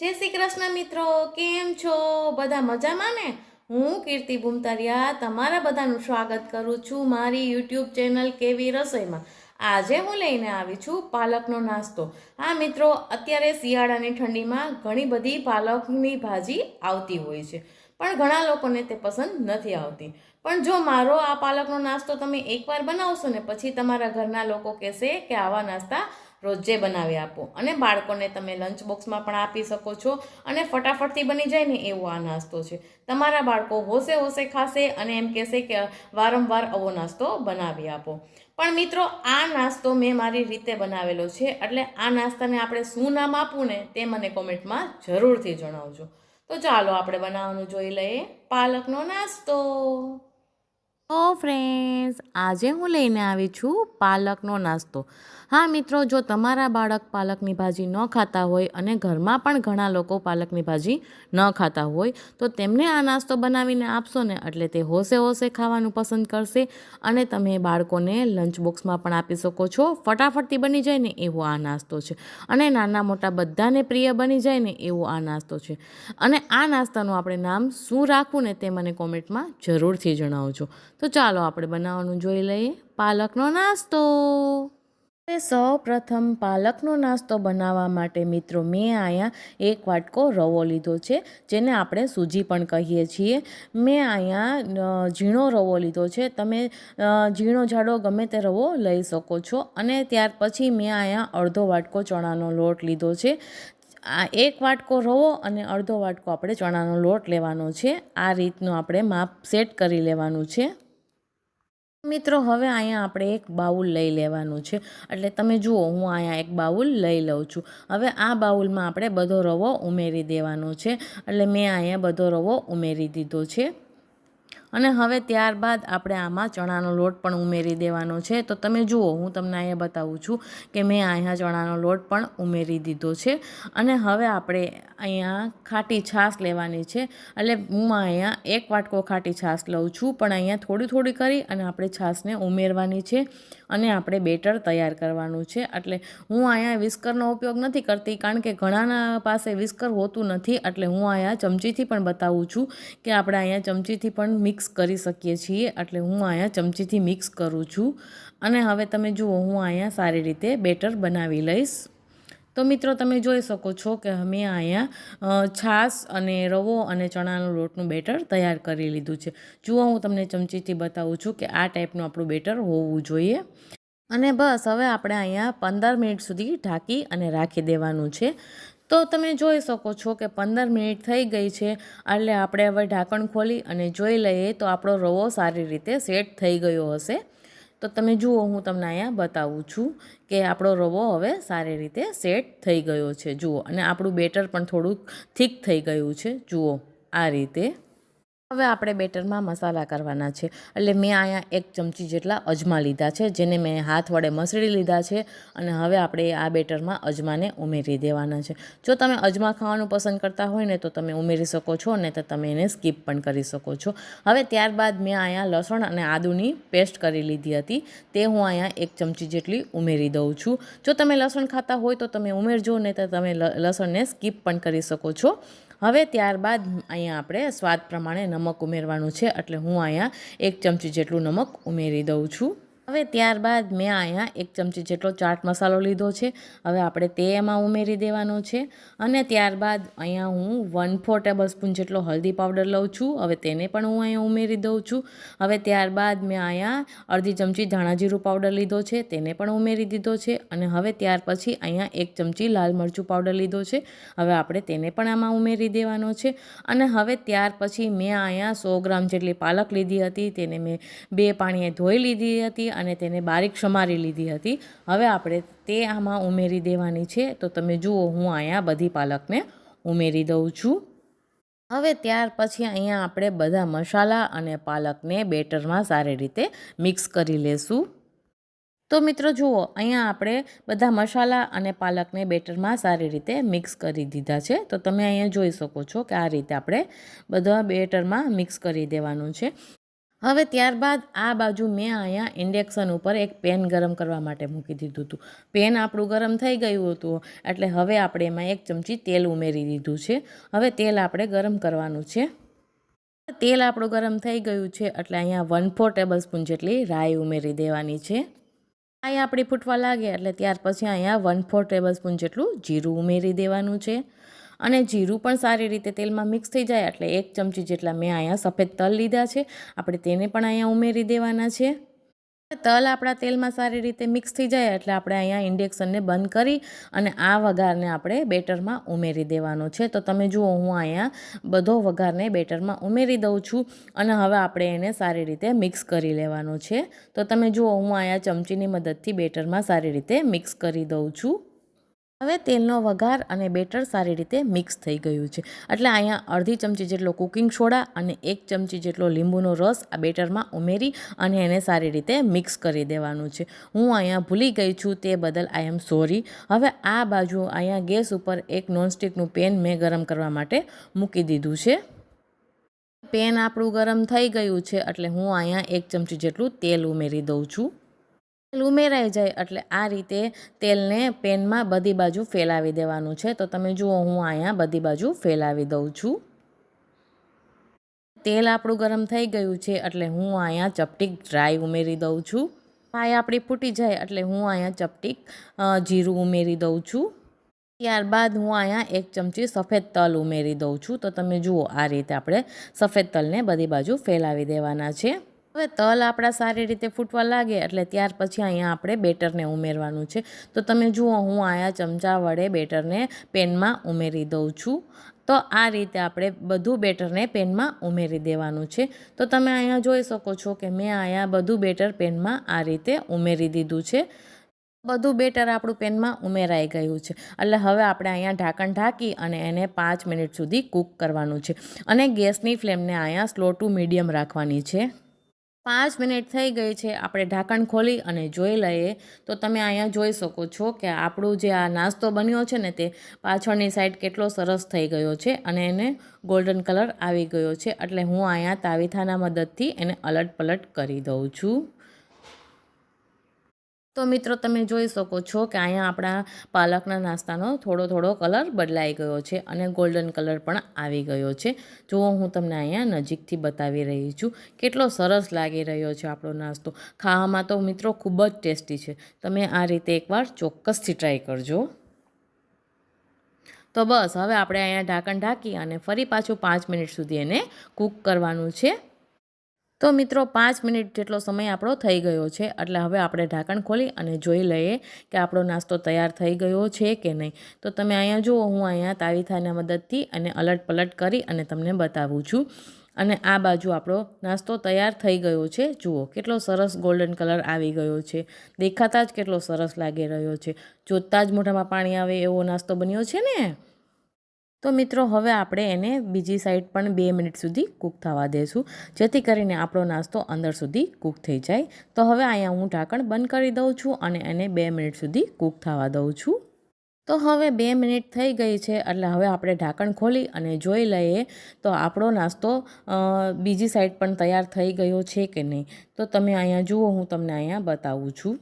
જય શ્રી કૃષ્ણ મિત્રો, કેમ છો? બધા મજામાં ને? હું કીર્તિ ભૂમતારિયા તમારા બધાનું સ્વાગત કરું છું મારી યુટ્યુબ ચેનલ કેવી રસોઈમાં. આજે હું લઈને આવી છું પાલકનો નાસ્તો. હા મિત્રો, અત્યારે શિયાળાની ઠંડીમાં ઘણી બધી પાલકની ભાજી આવતી હોય છે, પણ ઘણા લોકોને તે પસંદ નથી આવતી. પણ જો મારો આ પાલકનો નાસ્તો તમે એકવાર બનાવશો ને, પછી તમારા ઘરના લોકો કહેશે કે આવા નાસ્તા રોજે બનાવી આપો. અને બાળકોને તમે લંચ બોક્સમાં પણ આપી શકો છો. અને ફટાફટથી બની જાય ને એવો આ નાસ્તો છે. તમારા બાળકો હોશે હોશે ખાશે અને એમ કહેશે કે વારંવાર આવો નાસ્તો બનાવી આપો. પણ મિત્રો, આ નાસ્તો મેં મારી રીતે બનાવેલો છે. એટલે આ નાસ્તાને આપણે શું નામ આપવું ને તે મને કોમેન્ટમાં જરૂરથી જણાવજો. તો ચાલો આપણે બનાવવાનું જોઈ લઈએ. પાલકનો નાસ્તો. તો ફ્રેન્ડ્સ, આજે હું લઈને આવી છું પાલકનો નાસ્તો. હા મિત્રો, જો તમારા બાળક પાલકની ભાજી ન ખાતા હોય અને ઘરમાં પણ ઘણા લોકો પાલકની ભાજી ન ખાતા હોય, તો તેમને આ નાસ્તો બનાવીને આપશો ને, એટલે તે હોશે હોશે ખાવાનું પસંદ કરશે અને તમે બાળકોને લંચ બોક્સમાં પણ આપી શકો છો. ફટાફટથી બની જાય ને, એવો આ નાસ્તો છે. અને નાના મોટા બધાને પ્રિય બની જાય ને, એવો આ નાસ્તો છે. અને આ નાસ્તાનું આપણે નામ શું રાખવું ને, તે મને કોમેન્ટમાં જરૂરથી જણાવજો. તો ચાલો આપણે બનાવવાનું જોઈ લઈએ. પાલકનો નાસ્તો. સૌ પ્રથમ પાલકનો નાસ્તો બનાવવા માટે મિત્રો મેં અહીંયા એક વાટકો રવો લીધો છે, જેને આપણે સૂજી પણ કહીએ છીએ. મેં અહીંયા ઝીણો રવો લીધો છે. તમે ઝીણો જાડો ગમે તે રવો લઈ શકો છો. અને ત્યાર પછી મેં અહીંયા અડધો વાટકો ચણાનો લોટ લીધો છે. આ એક વાટકો રવો અને અડધો વાટકો આપણે ચણાનો લોટ લેવાનો છે. આ રીતનું આપણે માપ સેટ કરી લેવાનું છે. મિત્રો, હવે અહીંયા આપણે એક બાઉલ લઈ લેવાનું છે. એટલે તમે જુઓ, હું અહીંયા એક બાઉલ લઈ લઉં છું. હવે આ બાઉલમાં આપણે બધો રવો ઉમેરી દેવાનો છે. એટલે મેં અહીંયા બધો રવો ઉમેરી દીધો છે. અને હવે ત્યારબાદ આપણે આમાં ચણાનો લોટ પણ ઉમેરી દેવાનો છે. તો તમે જુઓ, હું તમને અહીંયા બતાવું છું કે મેં અહીંયા ચણાનો લોટ પણ ઉમેરી દીધો છે. અને હવે આપણે અહીંયા ખાટી છાશ લેવાની છે. એટલે હું અહીંયા એક વાટકો ખાટી છાશ લઉં છું, પણ અહીંયા થોડી થોડી કરી અને આપણે છાશને ઉમેરવાની છે અને આપણે બેટર તૈયાર કરવાનું છે. એટલે હું અહીંયા વિસ્કરનો ઉપયોગ નથી કરતી, કારણ કે ઘણાના પાસે વિસ્કર હોતું નથી. એટલે હું અહીંયા ચમચીથી પણ બતાવું છું કે આપણે અહીંયા ચમચીથી પણ મિક્સ કરી શકીએ છીએ, એટલે હું અહીંયા ચમચીથી મિક્સ કરું છું. અને હવે તમે જુઓ, હું અહીંયા સારી રીતે બેટર બનાવી લઈશ. તો મિત્રો, તમે જોઈ શકો છો કે અમે અહીંયા છાશ અને રવો અને ચણાનો લોટનું બેટર તૈયાર કરી લીધું છે. જુઓ, હું તમને ચમચીથી બતાવું છું કે આ ટાઈપનું આપણું બેટર હોવું જોઈએ. અને બસ, હવે આપણે અહીંયા પંદર મિનિટ સુધી ઢાંકી અને રાખી દેવાનું છે. તો તમે જોઈ શકો છો કે પંદર મિનિટ થઈ ગઈ છે, એટલે આપણે હવે ઢાંકણ ખોલી અને જોઈ લઈએ તો આપણો રવો સારી રીતે સેટ થઈ ગયો હશે. તો તમે જુઓ, હું તમને અહીંયા બતાવું છું કે આપણો રવો હવે સારી રીતે સેટ થઈ ગયો છે. જુઓ, અને આપણું બેટર પણ થોડુંક થીક થઈ ગયું છે. જુઓ, આ રીતે. હવે આપણે બેટરમાં મસાલા કરવાના છે. એટલે મેં અહીંયા એક ચમચી જેટલા અજમા લીધા છે, જેને મેં હાથ વડે મસળી લીધા છે અને હવે આપણે આ બેટરમાં અજમાને ઉમેરી દેવાના છે. જો તમે અજમા ખાવાનું પસંદ કરતા હોય ને તો તમે ઉમેરી શકો છો, ને તો તમે એને સ્કીપ પણ કરી શકો છો. હવે ત્યારબાદ મેં અહીંયા લસણ અને આદુની પેસ્ટ કરી લીધી હતી. તે હું અહીંયા એક ચમચી જેટલી ઉમેરી દઉં છું. જો તમે લસણ ખાતા હોય તો તમે ઉમેરજો, ને તો તમે લસણને સ્કીપ પણ કરી શકો છો. હવે ત્યારબાદ અહીંયા આપણે સ્વાદ પ્રમાણે નમક ઉમેરવાનું છે. એટલે હું અહીંયા એક ચમચી જેટલું નમક ઉમેરી દઉં છું. હવે ત્યારબાદ મેં અહીંયા એક ચમચી જેટલો ચાટ મસાલો લીધો છે. હવે આપણે તે એમાં ઉમેરી દેવાનો છે. અને ત્યારબાદ અહીંયા હું વન ફોર ટેબલ સ્પૂન જેટલો હલ્દી પાવડર લઉં છું. હવે તેને પણ હું અહીંયા ઉમેરી દઉં છું. હવે ત્યારબાદ મેં અહીંયા અડધી ચમચી ધાણાજીરું પાવડર લીધો છે. તેને પણ ઉમેરી દીધો છે. અને હવે ત્યાર પછી અહીંયા એક ચમચી લાલ મરચું પાવડર લીધો છે. હવે આપણે તેને પણ આમાં ઉમેરી દેવાનો છે. અને હવે ત્યાર પછી મેં અહીંયા સો ગ્રામ જેટલી પાલક લીધી હતી. તેને મેં બે પાણીએ ધોઈ લીધી હતી. અને તેને બારીક સમારી લીધી હતી. હવે આપણે તે આમાં ઉમેરી દેવાની છે. તો તમે જુઓ, હું અહીંયા બધી પાલકને ઉમેરી દઉં છું. હવે ત્યાર પછી અહીંયા આપણે બધા મસાલા અને પાલકને બેટરમાં સારી રીતે મિક્સ કરી લેશું. તો મિત્રો જુઓ, અહીંયા આપણે બધા મસાલા અને પાલકને બેટરમાં સારી રીતે મિક્સ કરી દીધા છે. તો તમે અહીંયા જોઈ શકો છો કે આ રીતે આપણે બધા બેટરમાં મિક્સ કરી દેવાનું છે. હવે ત્યારબાદ આ બાજુ મેં અહીંયા ઇન્ડેક્શન ઉપર એક પેન ગરમ કરવા માટે મૂકી દીધું હતું. પેન આપણું ગરમ થઈ ગયું હતું, એટલે હવે આપણે એમાં એક ચમચી તેલ ઉમેરી દીધું છે. હવે તેલ આપણે ગરમ કરવાનું છે. તેલ આપણું ગરમ થઈ ગયું છે, એટલે અહીંયા વન ફોર ટેબલ સ્પૂન જેટલી રાઈ ઉમેરી દેવાની છે. રાઈ આપણી ફૂટવા લાગે, એટલે ત્યાર પછી અહીંયા વન ફોર ટેબલ સ્પૂન જેટલું જીરું ઉમેરી દેવાનું છે. અને જીરું પણ સારી રીતે તેલમાં મિક્સ થઈ જાય એટલે એક ચમચી જેટલા મેં અહીંયા સફેદ તલ લીધા છે. આપણે તેને પણ અહીંયા ઉમેરી દેવાના છે. તલ આપણા તેલમાં સારી રીતે મિક્સ થઈ જાય એટલે આપણે અહીંયા ઇન્ડેક્શનને બંધ કરી અને આ વઘારને આપણે બેટરમાં ઉમેરી દેવાનો છે. તો તમે જુઓ, હું અહીંયા બધો વઘારને બેટરમાં ઉમેરી દઉં છું અને હવે આપણે એને સારી રીતે મિક્સ કરી લેવાનો છે. તો તમે જુઓ, હું અહીંયા ચમચીની મદદથી બેટરમાં સારી રીતે મિક્સ કરી દઉં છું. હવે તેલનો વઘાર અને બેટર સારી રીતે મિક્સ થઈ ગયું છે. એટલે અહીંયા અડધી ચમચી જેટલો કુકિંગ સોડા અને એક ચમચી જેટલો લીંબુનો રસ આ બેટરમાં ઉમેરી અને એને સારી રીતે મિક્સ કરી દેવાનું છે. હું અહીંયા ભૂલી ગઈ છું તે બદલ આઈ એમ સોરી. હવે આ બાજુ અહીંયા ગેસ ઉપર એક નોનસ્ટિકનું પેન મેં ગરમ કરવા માટે મૂકી દીધું છે. પેન આપણું ગરમ થઈ ગયું છે એટલે હું અહીંયા એક ચમચી જેટલું તેલ ઉમેરી દઉં છું. તેલ ઉમેરાઈ જાય એટલે આ રીતે તેલને પેનમાં બધી બાજુ ફેલાવી દેવાનું છે. તો તમે જુઓ, હું અહીંયા બધી બાજુ ફેલાવી દઉં છું. તેલ આપણું ગરમ થઈ ગયું છે એટલે હું અહીંયા ચપટીક ડ્રાય ઉમેરી દઉં છું. પાય આપણી ફૂટી જાય એટલે હું અહીંયા ચપટીક જીરું ઉમેરી દઉં છું. ત્યારબાદ હું અહીંયા એક ચમચી સફેદ તલ ઉમેરી દઉં છું. તો તમે જુઓ, આ રીતે આપણે સફેદ તલને બધી બાજુ ફેલાવી દેવાના છે. હવે તલ આપણા સારી રીતે ફૂટવા લાગે એટલે ત્યાર પછી અહીંયા આપણે બેટરને ઉમેરવાનું છે. તો તમે જુઓ, હું અહીંયા ચમચા વડે બેટરને પેનમાં ઉમેરી દઉં છું. તો આ રીતે આપણે બધું બેટરને પેનમાં ઉમેરી દેવાનું છે. તો તમે અહીંયા જોઈ શકો છો કે મેં અહીંયા બધું બેટર પેનમાં આ રીતે ઉમેરી દીધું છે. બધું બેટર આપણું પેનમાં ઉમેરાઈ ગયું છે. એટલે હવે આપણે અહીંયા ઢાંકણ ઢાંકી અને એને પાંચ મિનિટ સુધી કૂક કરવાનું છે. અને ગેસની ફ્લેમને અહીંયા સ્લો ટુ મીડિયમ રાખવાની છે. પાંચ મિનિટ થઈ ગઈ છે, આપણે ઢાંકણ ખોલી અને જોઈ લઈએ. તો તમે અહીંયા જોઈ શકો છો કે આપણું જે આ નાસ્તો બન્યો છે ને તે પાછળની સાઈડ કેટલો સરસ થઈ ગયો છે અને એને ગોલ્ડન કલર આવી ગયો છે. એટલે હું અહીંયા તાવીથાના મદદથી એને અલટ પલટ કરી દઉં છું. તો મિત્રો તમે જોઈ શકો છો કે અહીંયા આપણા પાલકના નાસ્તાનો થોડો થોડો કલર બદલાઈ ગયો છે અને ગોલ્ડન કલર પણ આવી ગયો છે. જુઓ, હું તમને અહીંયા નજીકથી બતાવી રહી છું કેટલો સરસ લાગી રહ્યો છે આપણો નાસ્તો. ખાવામાં તો મિત્રો ખૂબ જ ટેસ્ટી છે. તમે આ રીતે એકવાર ચોક્કસથી ટ્રાય કરજો. તો બસ, હવે આપણે અહીંયા ઢાંકણ ઢાંકી અને ફરી પાછું પાંચ મિનિટ સુધી એને કૂક કરવાનું છે. તો મિત્રો પાંચ મિનિટ જેટલો સમય આપણો થઈ ગયો છે, એટલે હવે આપણે ઢાંકણ ખોલી અને જોઈ લઈએ કે આપણો નાસ્તો તૈયાર થઈ ગયો છે કે નહીં. તો તમે અહીંયા જુઓ, હું અહીંયા તાવીથાના મદદથી અને અલટ પલટ કરી અને તમને બતાવું છું. અને આ બાજુ આપણો નાસ્તો તૈયાર થઈ ગયો છે. જુઓ, કેટલો સરસ ગોલ્ડન કલર આવી ગયો છે. દેખાતા જ કેટલો સરસ લાગી રહ્યો છે. જોતાં જ મોઢામાં પાણી આવે એવો નાસ્તો બન્યો છે ને? તો મિત્રો, હવે આપણે એને બીજી સાઈડ પણ બે મિનિટ સુધી કૂક થવા દઈશું જેથી કરીને આપણો નાસ્તો અંદર સુધી કૂક થઈ જાય. તો હવે અહીંયા હું ઢાંકણ બંધ કરી દઉં છું અને એને બે મિનિટ સુધી કૂક થવા દઉં છું. તો હવે બે મિનિટ થઈ ગઈ છે, એટલે હવે આપણે ઢાંકણ ખોલી અને જોઈ લઈએ તો આપણો નાસ્તો બીજી સાઈડ પણ તૈયાર થઈ ગયો છે કે નહીં. તો તમે અહીંયા જુઓ, હું તમને અહીંયા બતાવું છું.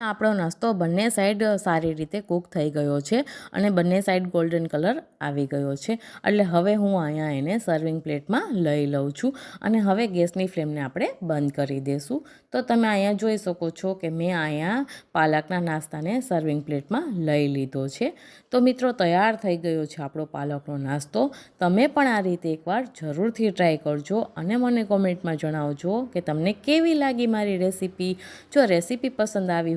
આપણો નાસ્તો બંને સાઈડ સારી રીતે કૂક થઈ ગયો છે અને બંને સાઈડ ગોલ્ડન કલર આવી ગયો છે. એટલે હવે હું અહીંયા એને સર્વિંગ પ્લેટમાં લઈ લઉં છું અને હવે ગેસની ફ્લેમને આપણે બંધ કરી દઈશું તો તમે અહીંયા જોઈ શકો છો કે મેં અહીંયા પાલકના નાસ્તાને સર્વિંગ પ્લેટમાં લઈ લીધો છે. તો મિત્રો, તૈયાર થઈ ગયો છે આપણો પાલકનો નાસ્તો. તમે પણ આ રીતે એકવાર જરૂરથી ટ્રાય કરજો અને મને કોમેન્ટમાં જણાવજો કે તમને કેવી લાગી મારી રેસીપી જો રેસીપી પસંદ આવી